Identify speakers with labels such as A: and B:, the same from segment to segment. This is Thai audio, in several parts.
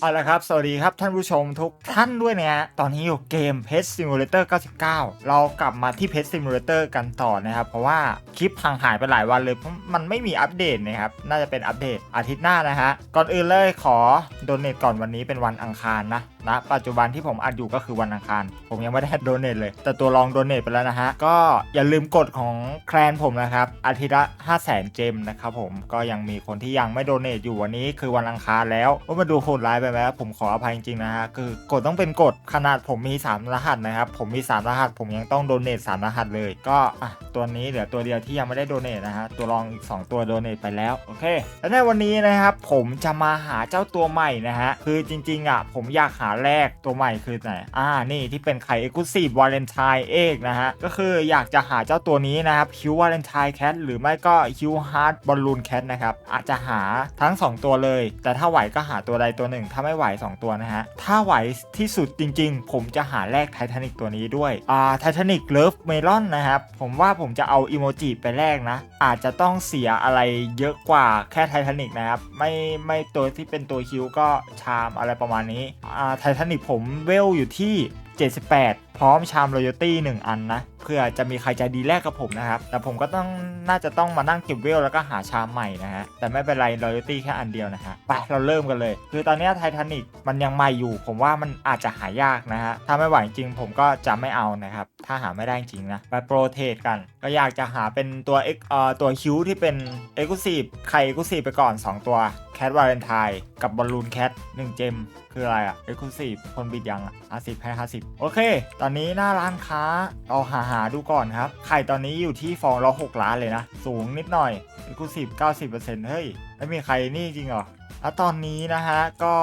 A: เอาละครับ สวัสดีครับท่านผู้ชมทุกท่านด้วยนะฮะ ตอนนี้อยู่เกม Pet Simulator 99 เรากลับมาที่ Pet Simulator กันต่อนะครับ เพราะว่าคลิปห่างหายไปหลายวันเลยเพราะมันไม่มีอัปเดตนะครับ น่าจะเป็นอัปเดตอาทิตย์หน้านะฮะ ก่อนอื่นเลยขอโดเน a ก่อนวันนี้เป็นวันอังคารนะนะปัจจุบันที่ผมอัดอยู่ก็คือวันอังคาร ผมยังไม่ได้โดเน a เลย แต่ตัวรองโดเน a ไปแล้วนะฮะ ก็อย่าลืมกดของแคลนผมนะครับอาทิตย์ละ5 0 0 0 0 0เจมนะครับผมก็ยังมีคนที่ยังไม่โดเน a อยู่วันนี้คือวันอังคารแล้วว่ามาดูโหดร้ายไปไหมผมขออภัยจริงๆนะฮะคือกดต้องเป็นกดขนาดผมมี 3 รหัสนะครับ ผมมี 3 รหัส ผมยังต้องโดเน a 3รหัสเลย ก็อะตัวนี้เหลือตัวเดียวที่ยังไม่ได้โดเน a นะฮะตัวรองอีก 2 ตัวโดเน a ไปแล้วโอเคแล้วในวันนี้นะครับผมจะมาหาเจ้าตัวใหม่นะฮะคือจริงๆอะผมอยากหาแรกตัวใหม่คือไหนอ่านี่ที่เป็นไข่ Exclusive Valentine เอกนะฮะก็คืออยากจะหาเจ้าตัวนี้นะครับคิว Valentine Cat หรือไม่ก็คิว Heart Balloon Cat นะครับอาจจะหาทั้ง 2 ตัวเลย แต่ถ้าไหวก็หาตัวใดตัวหนึ่งถ้าไม่ไหว 2 ตัวนะฮะ ถ้าไหวที่สุดจริง ๆ ผมจะหาแลกไททานิกตัวนี้ด้วยอ่าไททานิกเลิฟเมลอนนะครับ ผมว่าผมจะเอาอีโมจิไปแลกนะ อาจจะต้องเสียอะไรเยอะกว่าแค่ไททานิกนะครับ ไม่ไม่ตัวที่เป็นตัวคิวก็ชามอะไรประมาณนี้อ่าไททานิกผมเวลอยู่ที่ 78 พร้อมชามรอยัลตี้1อันนะเพื่อจะมีใครใจดีแลกกับผมนะครับ แต่ผมก็ต้องน่าจะต้องมานั่งเก็บเวลแล้วก็หาชามใหม่นะฮะ แต่ไม่เป็นไรรอยัลตี้แค่อันเดียวนะฮะไปเราเริ่มกันเลย คือตอนนี้ไททานิกมันยังใหม่อยู่ ผมว่ามันอาจจะหายากนะฮะ ถ้าไม่ไหวจริงผมก็จะไม่เอานะครับ ถ้าหาไม่ได้จริงนะ ไปโปรเทสกัน ก็อยากจะหาเป็นตัวเอ็กเอ่อตัวคิวที่เป็นเอ็กซ์คลูซีฟใครเอ็กซ์คลูซีฟไปก่อน 2 ตัว แคทวาเลนไทน์กับบอลลูนแคท1เจมคืออะไรอะเอ็กซ์คลูซีฟคนบิดยังอะห้าสิบให้ห้าสิบโอเค ตอนนี้หน้าร้านค้าเราหาหาดูก่อนครับ ไข่ตอนนี้อยู่ที่ฟองละหกล้านเลยนะ สูงนิดหน่อยเอ็กซ์คลูซีฟเก้าสิบเปอร์เซ็นต์เฮ้ย ไม่มีใครนี่จริงเหรอแล้วตอนนี้นะฮะ ก็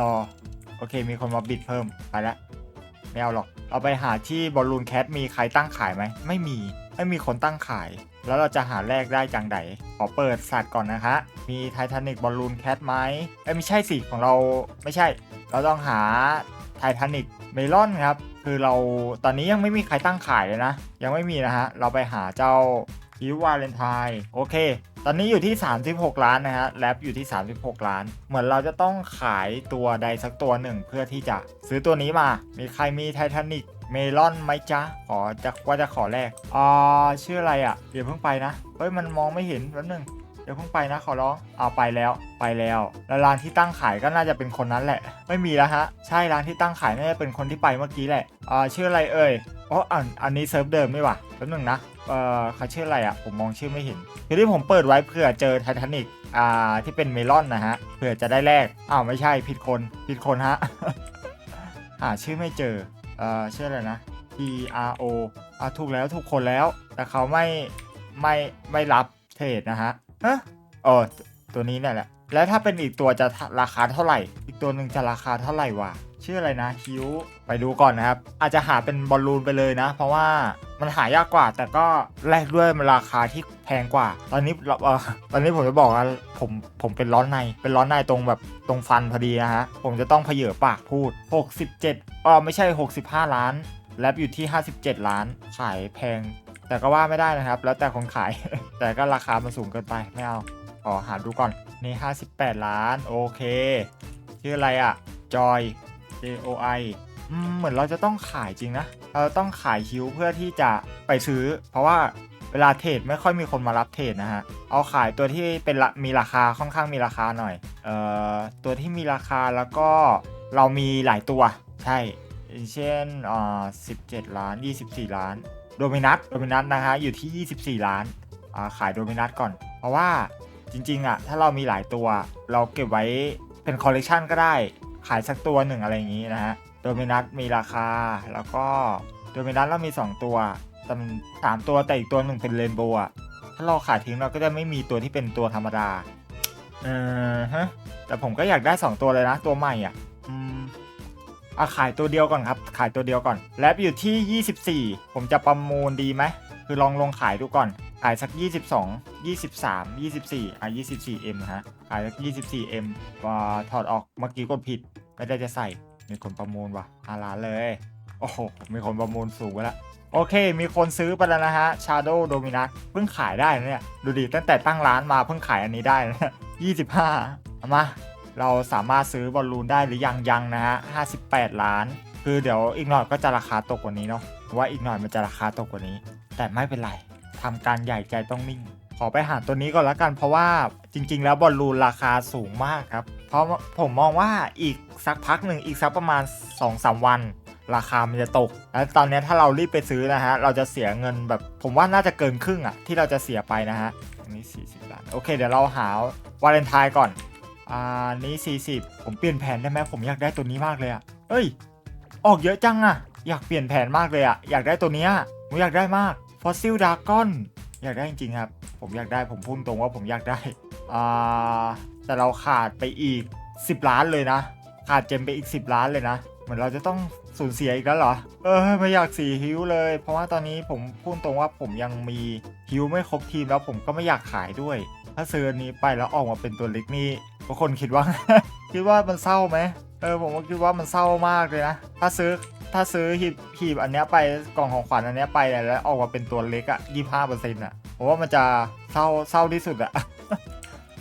A: รอ โอเค มีคนมาบิดเพิ่ม ไปละไม่เอาหรอกเราไปหาที่บอลลูนแคทมีใครตั้งขายไหม ไม่มี ไม่มีคนตั้งขาย แล้วเราจะหาแรกได้จังไดขอเปิดสัตว์ก่อนนะคะมีไททานิกบอลลูนแคทไหมเอ้ไม่ใช่สิของเราไม่ใช่ เราต้องหาไททานิกเมลอนครับ คือเราตอนนี้ยังไม่มีใครตั้งขายเลยนะ ยังไม่มีนะฮะ เราไปหาเจ้าฮิววาเลนไทน์โอเค ตอนนี้อยู่ที่ 36 ล้านนะฮะแลบอยู่ที่ 36 ล้าน เหมือนเราจะต้องขายตัวใดสักตัวหนึ่งเพื่อที่จะซื้อตัวนี้มา มีใครมีไททานิก เมลอนไหมจ๊ะขอจะว่าจะขอแรกอ่าชื่ออะไรอะ่ะเดี๋ยวเพิ่งไปนะเฮ้ยมันมองไม่เห็นแป๊บนึงเดี๋ยวเพิ่งไปนะขอร้องเอาไปแล้วไปแล้วแล้วร้านที่ตั้งขายก็น่าจะเป็นคนนั้นแหละ ไม่มีแล้วฮะใช่ร้านที่ตั้งขายน่าจะเป็นคนที่ไปเมื่อกี้แหละอ่าชื่ออะไรเอ่ยอ๋ออันอันนี้เซิร์ฟเดิมไม่หว่ะแป๊บนึงนะเอ่อเขาชื่ออะไรอะผมมองชื่อไม่เห็นคือที่ผมเปิดไว้เผื่อเจอไททานิกอ่าที่เป็นเมลอนนะฮะเผื่อจะได้แลกอ้าวไม่ใช่ผิดคนผิดคนฮะหาชื่อไม่เจอ เอ่อชื่ออะไรนะ T R O อะถูกแล้วถูกคนแล้ว แต่เขาไม่ไม่ไม่รับเทรดนะฮะฮะเออตัวนี้เนี่ยแหละ แล้วถ้าเป็นอีกตัวจะราคาเท่าไหร่ อีกตัวหนึ่งจะราคาเท่าไหร่วะชื่ออะไรนะคิวไปดูก่อนนะครับ อาจจะหาเป็นบอลลูนไปเลยนะ เพราะว่า มันหายากกว่า แต่ก็แลกด้วยราคาที่แพงกว่า ตอนนี้เราตอนนี้ผมจะบอกว่าผมผมเป็นร้อนใน เป็นร้อนในตรงแบบตรงฟันพอดีนะฮะ ผมจะต้องเพเยอปากพูด 67อ๋อไม่ใช่ 65 ล้าน แลบอยู่ที่ 57 ล้าน ขายแพง แต่ก็ว่าไม่ได้นะครับ แล้วแต่คนขาย แต่ก็ราคามันสูงเกินไป ไม่เอาขอหาดูก่อน นี่ 58 ล้าน โอเค ชื่ออะไรอะจอย J O I อืม เหมือนเราจะต้องขายจริงนะ เราต้องขายคิวเพื่อที่จะไปซื้อ เพราะว่าเวลาเทรดไม่ค่อยมีคนมารับเทรดนะฮะ เอาขายตัวที่เป็นมีราคาค่อนข้างมีราคาหน่อย เอ่อ ตัวที่มีราคาแล้วก็เรามีหลายตัว ใช่อย่างเช่นอ่า17ล้าน24ล้าน โดมินัสโดมินัสนะฮะ อยู่ที่24ล้าน อ่า ขายโดมินัสก่อน เพราะว่าจริงๆอะถ้าเรามีหลายตัว เราเก็บไว้เป็นคอลเลกชันก็ได้ ขายสักตัวหนึ่งอะไรอย่างนี้นะฮะ โดมินัสมีราคา แล้วก็โดมินัสเรามี 2 ตัวแต่มันสามตัวแต่อีกตัวหนึ่งเป็นเรนโบว์อะถ้าเราขายทิ้งเราก็จะไม่มีตัวที่เป็นตัวธรรมดา เออฮะ แต่ผมก็อยากได้ 2 ตัวเลยนะ ตัวใหม่อะ อืมอะขายตัวเดียวก่อนครับ ขายตัวเดียวก่อน แลบอยู่ที่ 24 ผมจะประมูลดีไหม คือลองลงขายดูก่อน ขายสัก 22 23 24 อะ 24M ฮะ ขายสัก 24M ว่าถอดออกเมื่อกี้กดผิด ไม่ได้จะใส่ มีคนประมูลว่ะอาล้านเลย โอ้โห มีคนประมูลสูงไปแล้วโอเค มีคนซื้อไปแล้วนะฮะ Shadow Dominus เพิ่งขายได้เนี่ย ดูดิ ตั้งแต่ตั้งร้านมาเพิ่งขายอันนี้ได้นะเนี่ย25เอามา เราสามารถซื้อบอลลูนได้หรือยังยังนะฮะ58ล้าน คือเดี๋ยวอีกหน่อยก็จะราคาตกกว่านี้เนาะเพราะว่าอีกหน่อยมันจะราคาตกกว่านี้ แต่ไม่เป็นไรทำการใหญ่ใจต้องนิ่ง ขอไปหาตัวนี้ก่อนละกันเพราะว่าจริง ๆ แล้วบอลลูนราคาสูงมากครับ เพราะผมมองว่าอีกสักพักหนึ่งอีกสักประมาณ2-3วัน ราคามันจะตก แล้วตอนนี้ถ้าเรารีบไปซื้อนะฮะ เราจะเสียเงินแบบ ผมว่าน่าจะเกินครึ่งอะที่เราจะเสียไปนะฮะ อันนี้ 40ล้านโอเค เดี๋ยวเราหาวาเลนไทน์ก่อนอ่านี้ 40 ผมเปลี่ยนแผนได้ไหมผมอยากได้ตัวนี้มากเลยอะเอ้ย ออกเยอะจังอะอยากเปลี่ยนแผนมากเลยอะอยากได้ตัวเนี้ยผมอยากได้มาก Fossil Dragon อยากได้จริงๆครับ ผมอยากได้ผมพูดตรงว่าผมอยากได้ อ่าแต่เราขาดไปอีก 10 ล้านเลยนะ ขาดเจมไปอีก 10 ล้านเลยนะ เหมือนเราจะต้องสูญเสียอีกแล้วเหรอ เออไม่อยากสีฮิวเลย เพราะว่าตอนนี้ผมพูดตรงว่าผมยังมีฮิวไม่ครบทีมแล้วผมก็ไม่อยากขายด้วย ถ้าซื้อนี้ไปแล้วออกมาเป็นตัวเล็กนี่ทุกคนคิดว่า คิดว่ามันเศร้าไหมเออผมก็คิดว่ามันเศร้ามากเลยนะ ถ้าซื้อถ้าซื้อหีบหีบอันเนี้ยไปกล่องของขวัญอันเนี้ยไปแล้วออกมาเป็นตัวเล็กอะยี่ห้าเปอร์เซ็นต์อะผมว่ามันจะเศร้าเศร้าที่สุดอะ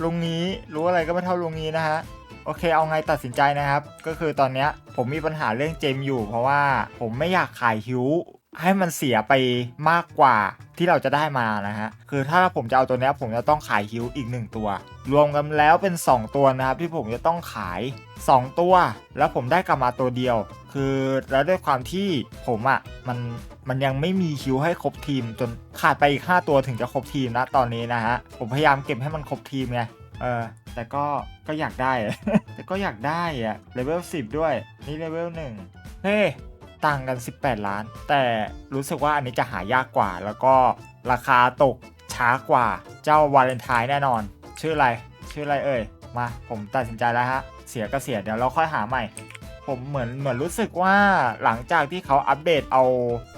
A: ลุงนี้รู้อะไรก็ไม่เท่าลุงนี้นะฮะโอเคเอาไงตัดสินใจนะครับ ก็คือตอนเนี้ยผมมีปัญหาเรื่องเจมอยู่ เพราะว่าผมไม่อยากขายฮิว ให้มันเสียไปมากกว่าที่เราจะได้มานะฮะ คือถ้าผมจะเอาตัวนี้ผมจะต้องขายฮิวอีก 1 ตัว รวมกันแล้วเป็น 2 ตัวนะครับที่ผมจะต้องขาย 2 ตัว แล้วผมได้กลับมาตัวเดียว คือแล้วด้วยความที่ผมอะ่ะมันมันยังไม่มีฮิวให้ครบทีม จนขาดไปอีก 5 ตัวถึงจะครบทีมนะตอนนี้นะฮะ ผมพยายามเก็บให้มันครบทีมไงเออแต่ก็ก็อยากได้ แต่ก็อยากได้อะเลเวล10 ด้วย นี่เลเวล1เฮ้ ต่างกัน 18 ล้าน แต่รู้สึกว่าอันนี้จะหายากกว่า แล้วก็ราคาตกช้ากว่าเจ้าวาเลนไทน์แน่นอน ชื่ออะไร ชื่ออะไรเอ่ย มา ผมตัดสินใจแล้วฮะ เสียก็เสียเดี๋ยวเราค่อยหาใหม่ ผมเหมือนเหมือนรู้สึกว่าหลังจากที่เขาอัปเดตเอา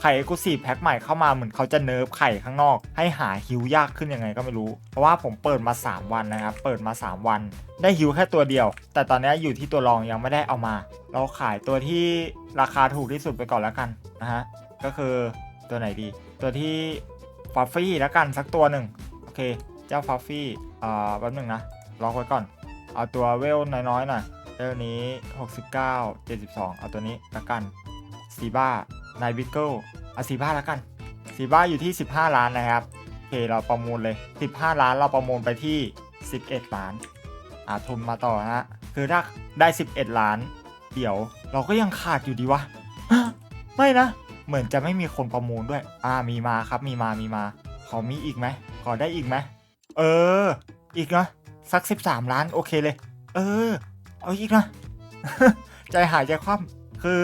A: ไข่เอกซ์คลูซีแพ็คใหม่เข้ามาเหมือนเขาจะเนิร์ฟไข่ข้างนอก ให้หาฮิวยากขึ้นยังไงก็ไม่รู้ เพราะว่าผมเปิดมา 3 วันนะครับ เปิดมา 3 วัน ได้ฮิวแค่ตัวเดียว แต่ตอนนี้อยู่ที่ตัวรองยังไม่ได้เอามา เราขายตัวที่ราคาถูกที่สุดไปก่อนแล้วกันนะฮะก็คือตัวไหนดี ตัวที่ฟัฟฟี่แล้วกันสักตัวหนึ่งโอเค เจ้าฟัฟฟี่อ่าแป๊บหนึ่งนะล็อกไว้ก่อน เอาตัวเวลน้อยๆหน่อย เวลนี้ 69 72 เอาตัวนี้ละกันซีบ้านายวิกเกิลเอาซีบ้าละกันซีบ้าอยู่ที่ 15 ล้านนะครับโอเคเราประมูลเลย 15 ล้านเราประมูลไปที่ 11 ล้านอาทุนมาต่อฮะคือถ้าได้ 11 ล้าน เดี๋ยวเราก็ยังขาดอยู่ดีวะฮะไม่นะ เหมือนจะไม่มีคนประมูลด้วย อ่ามีมาครับมีมามีมาขอมีอีกไหมขอได้อีกไหมเออ อีกนะสัก 13 ล้านโอเคเลย เออ เอาอีกนะ ใจหายใจคว่ำคือ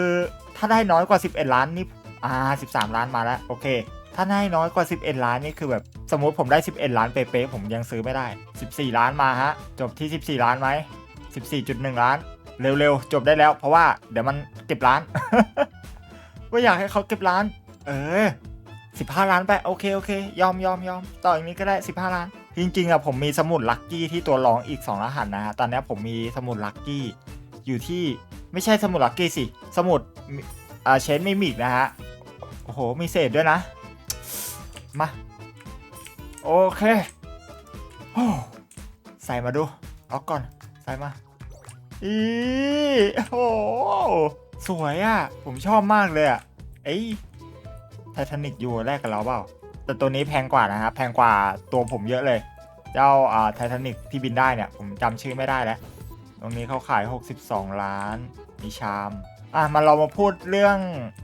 A: ถ้าได้น้อยกว่า 11 ล้านนี่อ่า13 ล้านมาแล้วโอเค ถ้าได้น้อยกว่า 11 ล้านนี่คือแบบสมมติผมได้ 11 ล้านเป๊ะๆผมยังซื้อไม่ได้ 14 ล้านมาฮะ จบที่ 14 ล้านไหม14.1 ล้าน เร็วๆ จบได้แล้ว เพราะว่าเดี๋ยวมันเก็บล้านว่าอยากให้เขาเก็บล้าน เออ15 ล้านไป โอเคโอเค ยอมยอมยอมต่ออย่างนี้ก็ได้ 15 ล้าน จริงๆอะผมมีสมุดลัคกี้ที่ตัวรองอีก 2 รหัสนะฮะ ตอนนี้ผมมีสมุดลัคกี้อยู่ที่ไม่ใช่สมุดลัคกี้สิ สมุดอ่าเชนไมิมิกนะฮะ โอ้โห มีเศษด้วยนะ มา โอเคโอ้ใส่มาดู เอาก่อน ใส่มา อีโอ้สวยอะ่ะ ผมชอบมากเลยอะ่ะ เอ้ยไททานิกอยู่แรกกับเราเปล่า แต่ตัวนี้แพงกว่านะครับ แพงกว่าตัวผมเยอะเลย เจ้าไททานิกที่บินได้เนี่ย ผมจำชื่อไม่ได้แล้ว ตรงนี้เขาขาย 62 ล้านมีชาม อะ มาเรามาพูดเรื่อง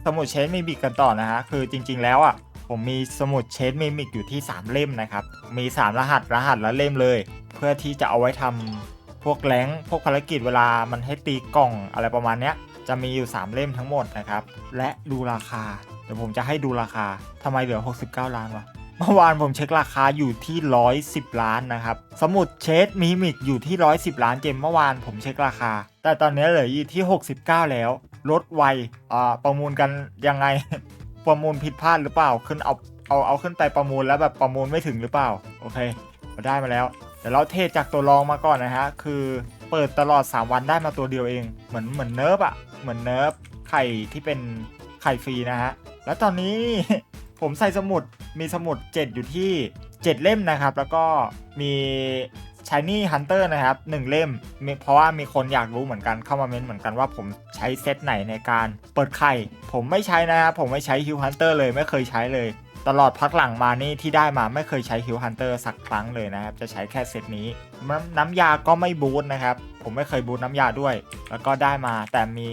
A: สมุดเชนมิมิกกันต่อนะฮะ คือจริง ๆ แล้วอะ ผมมีสมุดเชนมิมิกอยู่ที่ 3 เล่มนะครับ มี 3 รหัสรหัสละเล่มเลย เพื่อที่จะเอาไว้ทำพวกแรงพวกภารกิจเวลามันให้ตีกล่องอะไรประมาณเนี้ยจะมีอยู่ 3 เล่มทั้งหมดนะครับ และดูราคา เดี๋ยวผมจะให้ดูราคาทำไมเหลือ 69 ล้านวะเมื่อวานผมเช็คราคาอยู่ที่ 110 ล้านนะครับ สมุดเชดมิมิกอยู่ที่ 110 ล้านเกมเมื่อวานผมเช็คราคา แต่ตอนนี้เหลืออยู่ที่ 69 แล้ว ลดไวอ่าประมูลกันยังไง ประมูลผิดพลาดหรือเปล่า ขึ้นเอาเอาเอาขึ้นไปประมูลแล้วแบบประมูลไม่ถึงหรือเปล่า โอเคเราได้มาแล้วเดี๋ยวเราเทจากตัวรองมาก่อนนะฮะ คือเปิดตลอด 3 วันได้มาตัวเดียวเอง เหมือนเหมือนเนิร์ฟอะเหมือนเนิร์ฟไข่ที่เป็นไข่ฟรีนะฮะ แล้วตอนนี้ผมใส่สมุดมีสมุด 7 อยู่ที่ 7 เล่มนะครับ แล้วก็มี Shiny Hunter นะครับหนึ่งเล่มมเพราะว่ามีคนอยากรู้เหมือนกันเข้ามาเม้นเหมือนกันว่าผมใช้เซตไหนในการเปิดไข่ ผมไม่ใช้นะครับ ผมไม่ใช้ Hill Hunter เลยไม่เคยใช้เลย ตลอดพักหลังมานี่ที่ได้มาไม่เคยใช้ Hill Hunter สักครั้งเลยนะครับ จะใช้แค่เซตนี้น้ำน้ำยาก็ไม่บูทนะครับ ผมไม่เคยบูทน้ำยาด้วย แล้วก็ได้มาแต่มี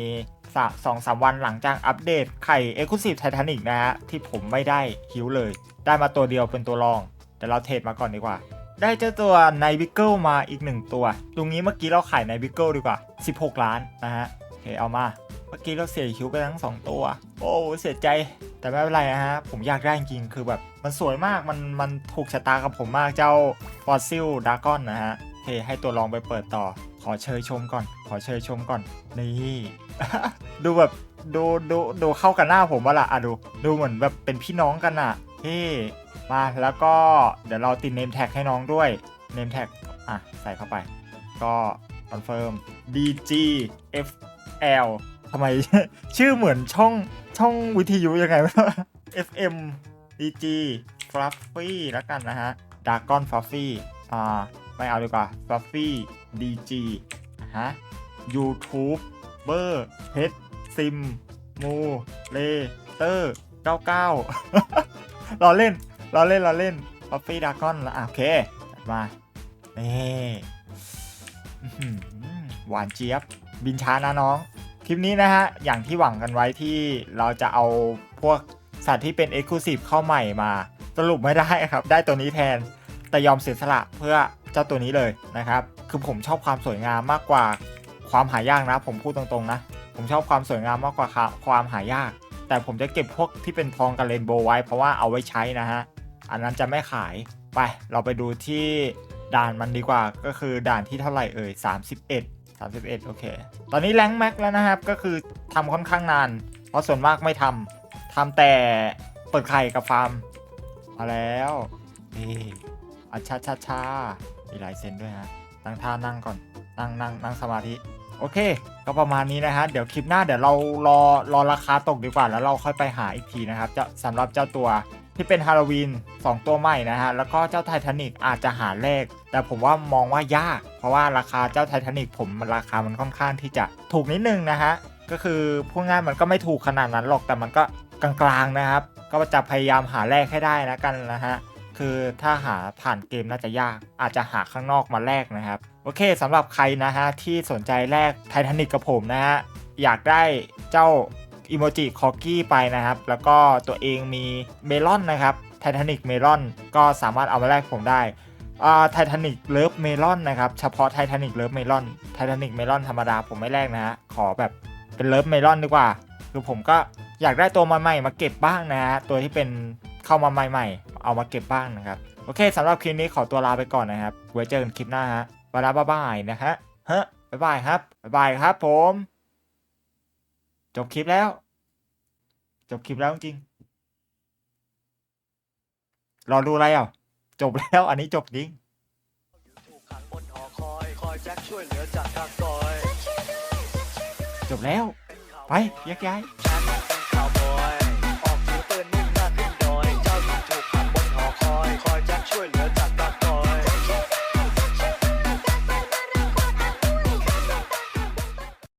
A: สองสามวันหลังจากอัปเดตไข่ Exclusive Titanic นะฮะ ที่ผมไม่ได้ฮิวเลย ได้มาตัวเดียวเป็นตัวรองเดี๋ยวเราเทรดมาก่อนดีกว่า ได้เจ้าตัวไนวิเกิลมาอีกหนึ่งตัว ตรงนี้เมื่อกี้เราขายไนวิเกิลดีกว่า 16 ล้านนะฮะโอเคเอามา เมื่อกี้เราเสียคิ้วไปทั้ง 2 ตัว โอ้เสียใจแต่ไม่เป็นไรนะฮะ ผมอยากได้จริงๆคือแบบมันสวยมากมันมันถูกชะตากับผมมากเจ้าฟอสซิลดากอนนะฮะโอเคให้ตัวลองไปเปิดต่อ ขอเชยชมก่อน ขอเชยชมก่อน นี่ ดูแบบดูดูดูเข้ากันหน้าผมว่าล่ะอะดูดูเหมือนแบบเป็นพี่น้องกันอะเฮ้มาแล้วก็เดี๋ยวเราติดเนมแท็กให้น้องด้วยเนมแท็กอะใส่เข้าไป ก็คอนเฟิร์ม DG FL ทำไม ชื่อเหมือนช่องช่องวิทยุยังไงวะ FM DG Fluffy แล้วกันนะฮะ Dragon Fluffy อ่า ไม่เอาดีกว่า Fluffy DG นะฮะ YouTube เบอร์เพชรซิมมูเลเตอร์99รอเล่นรอเล่นรอเล่น Fluffy Dragon ละอะโอเคมานี่อื้อหือหวานเจี๊ยบ บินช้านะน้อง คลิปนี้นะฮะ อย่างที่หวังกันไว้ที่เราจะเอาพวกสัตว์ที่เป็น Exclusive เข้าใหม่มา สรุปไม่ได้ครับ ได้ตัวนี้แทน แต่ยอมเสียสละเพื่อ เจ้าตัวนี้เลยนะครับ คือผมชอบความสวยงามมากกว่าความหายากนะ ผมพูดตรงๆนะ ผมชอบความสวยงามมากกว่าความหายาก แต่ผมจะเก็บพวกที่เป็นทองกับเรนโบว์ไว้ เพราะว่าเอาไว้ใช้นะฮะ อันนั้นจะไม่ขาย ไป เราไปดูที่ด่านมันดีกว่า ก็คือด่านที่เท่าไหร่เอ่ย 31 31 โอเค ตอนนี้แรงแม็กแล้วนะครับ ก็คือทำค่อนข้างนาน เพราะส่วนมากไม่ทำทำแต่เปิดไข่กับฟาร์มมาแล้วนี่อาชาชาชา มีลายเซ็นด้วยฮะนั่งท่านั่งก่อนนั่งนั่งนั่งสมาธิโอเค ก็ประมาณนี้นะฮะ เดี๋ยวคลิปหน้าเดี๋ยวเรารอรอราคาตกดีกว่า แล้วเราค่อยไปหาอีกทีนะครับจะสำหรับเจ้าตัวที่เป็นฮาโลวีน2 ตัวใหม่นะฮะ แล้วก็เจ้าไททานิกอาจจะหาแลกแต่ผมว่ามองว่ายาก เพราะว่าราคาเจ้าไททานิกผมราคามันค่อนข้างที่จะถูกนิดนึงนะฮะ ก็คือพูดง่ายมันก็ไม่ถูกขนาดนั้นหรอกแต่มันก็กลางๆนะครับ ก็จะพยายามหาแลกให้ได้นะกันนะฮะ คือถ้าหาผ่านเกมน่าจะยาก อาจจะหาข้างนอกมาแลกนะครับ โอเคสำหรับใครนะฮะ ที่สนใจแลกไททานิกกับผมนะฮะ อยากได้เจ้าอิโมจิคอกี้ไปนะครับ แล้วก็ตัวเองมีเมลอนนะครับไททานิกเมลอนก็สามารถเอามาแลกผมได้ไททานิกเลิฟเมลอนนะครับ เฉพาะไททานิกเลิฟเมลอนไททานิกเมลอนธรรมดาผมไม่แลกนะฮะ ขอแบบเป็นเลิฟเมลอนดีกว่า คือผมก็อยากได้ตัวมาใหม่มาเก็บบ้างนะฮะ ตัวที่เป็น เข้ามาใหม่ๆ เอามาเก็บบ้างนะครับ โอเคสำหรับคลิปนี้ขอตัวลาไปก่อนนะครับ ไว้เจอกันคลิปหน้าฮะเวลาบ๊ายบายนะฮะฮะบ๊ายบายครับบ๊ายบายครับ ผม จบคลิปแล้ว จบคลิปแล้วจริงรอดูอะไรอะจบแล้วอันนี้จบจริง
B: ถูกขังบนหอคอยคอยแจ็คช่วยเหลือจากทางซอย
A: จบแล้ว ไปแยกย้าย